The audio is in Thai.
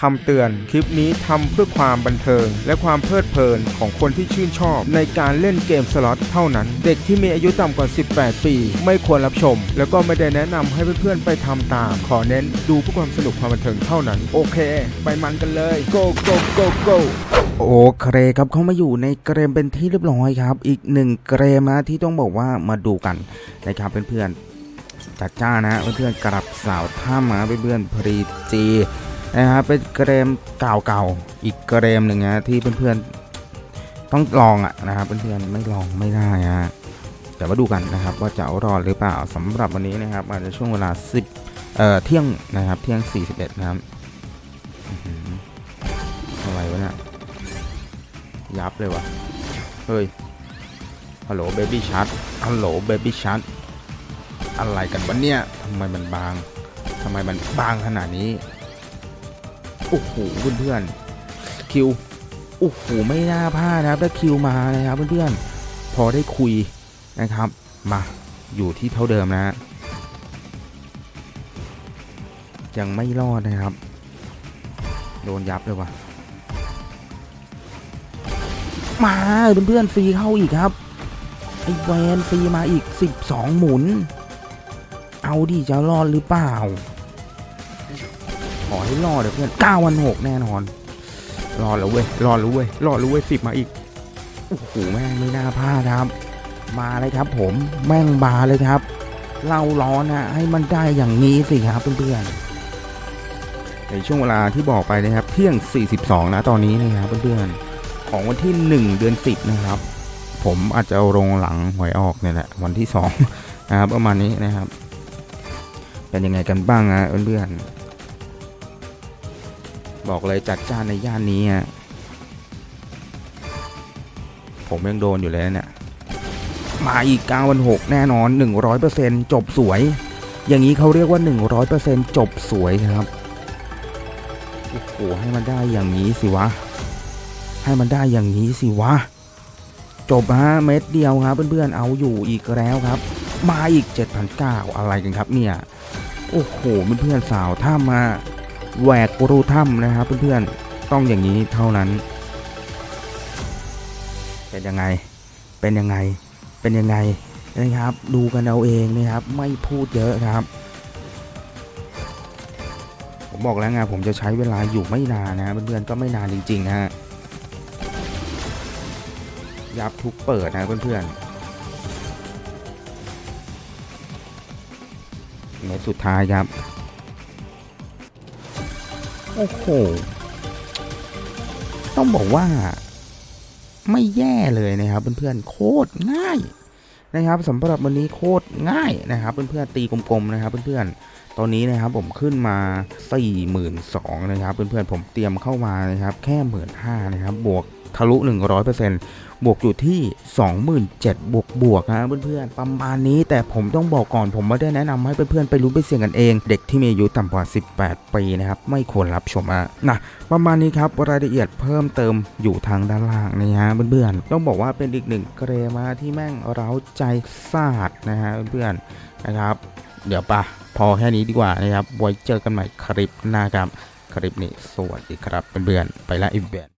คำเตือน คลิปนี้ทำเพื่อความบันเทิง และความเพลิดเพลินของคนที่ชื่นชอบ ในการเล่นเกมสล็อตเท่านั้น เด็กที่มีอายุต่ำกว่า 18 ปี ไม่ควรรับชม แล้วก็ไม่ได้แนะนำให้เพื่อนๆไปทำตาม ขอเน้นดูเพื่อความสนุกความบันเทิงเท่านั้น โอเค ไปมันกันเลย go go go go โอเคครับเข้ามาอยู่ในเกมเป็นที่เรียบร้อยครับ อีกหนึ่งเกมนะที่ต้องบอกว่ามาดูกันนะครับเพื่อนๆจัดจ้านะเพื่อนๆกลับสาวถ้ำนะเพื่อนๆพรีจี นะครับเป็นเกมเก่าๆอีกเกมหนึ่งนะที่เพื่อนๆต้องลองอะนะครับเพื่อนๆไม่ลองไม่ได้ฮะเดี๋ยวมาดูกันนะครับว่าจะรอดหรือเปล่าสำหรับวันนี้นะครับอาจจะช่วงเวลา 10เอ่อเที่ยงนะครับเที่ยง 41 นะครับอะไรวะเนี่ยยับเลยวะเฮ้ยฮัลโหลเบบี้ชัดฮัลโหลเบบี้ชัดอะไรกันวะเนี่ยทำไมมันบางทำไมมันบางขนาดนี้ โอ้โหเพื่อนๆคิวโอ้โหไม่น่าพลาดนะครับได้คิวมานะครับเพื่อนๆพอได้คุยนะครับ มาอยู่ที่เท่าเดิมนะ ยังไม่รอดนะครับ โดนยับเลยวะมาเพื่อนๆฟรีเข้าอีกครับไอแวนฟรีมาอีก 12 หมุน เอาดิจะรอดหรือเปล่า ขอให้รอเดี๋ยวเพื่อน9วัน6แน่นอน รอแล้วเว้ย รอดแล้วเว้ย รอดแล้วเว้ยสิบมาอีก โอ้โห แม่งไม่น่าพลาดครับ มาเลยครับผม แม่งบาเลยครับเล่าร้อนนะให้มันได้อย่างนี้สิครับเพื่อนๆ ในช่วงเวลาที่บอกไปนะครับ เที่ยง 42 นะตอนนี้นะครับเพื่อนๆ ของวันที่ 1 เดือน 10 นะครับ ผมอาจจะเอาลงหลังหวยออกเนี่ยแหละวันที่2นะครับประมาณนี้นะครับเป็นยังไงกันบ้างนะเพื่อนๆ บอกเลยจัดจ้านในย่านนี้อะผมยังโดนอยู่เลยนะเนี่ย มาอีก9วัน6แน่นอน 100%จบสวย อย่างนี้เขาเรียกว่า 100%จบสวยครับ โอ้โห ให้มันได้อย่างนี้สิวะ ให้มันได้อย่างนี้สิวะ จบฮะเม็ดเดียวครับเพื่อนๆ เอาอยู่อีกแล้วครับ มาอีก7,900อะไรกันครับเนี่ย โอ้โห เพื่อนๆสาวถ้ำมา แหวกรูถ้ำนะครับเพื่อนๆต้องอย่างนี้เท่านั้น เป็นยังไง เป็นยังไง เป็นยังไงนะครับ ดูกันเอาเองนะครับ ไม่พูดเยอะครับ ผมบอกแล้วไงผมจะใช้เวลาอยู่ไม่นานนะเพื่อนๆก็ไม่นานจริงๆนะฮะยับทุกเปิดนะเพื่อนๆเมสุดท้ายครับ อ้โห ต้องบอกว่าไม่แย่เลยนะครับเพื่อนๆโคตรง่ายนะครับสำหรับวันนี้โคตรง่ายนะครับเพื่อนๆตีกลมๆนะครับเพื่อนๆตอนนี้นะครับผมขึ้นมา 42,000นะครับเพื่อนๆผมเตรียมเข้ามานะครับแค่15,000นะครับบวก ทะลุ 100%บวกอยู่ที่ 27,000บวกบวกนะเพื่อนๆ ประมาณนี้แต่ผมต้องบอกก่อนผมไม่ได้แนะนำให้เพื่อนๆ ไปรู้ไปเสี่ยงกันเอง เด็กที่มีอายุต่ำกว่า 18 ปีนะครับ ไม่ควรรับชมอะนะประมาณนี้ครับรายละเอียดเพิ่มเติมอยู่ทางด้านล่างนะฮะเพื่อนๆ ต้องบอกว่าเป็นอีกหนึ่งเกรมาที่แม่งเร้าใจซาดนะฮะเพื่อนๆนะครับ เดี๋ยวปะพอแค่นี้ดีกว่านะครับไว้เจอกันใหม่คลิปหน้าครับคลิปนี้สวัสดีครับเพื่อนๆไปละอีเวน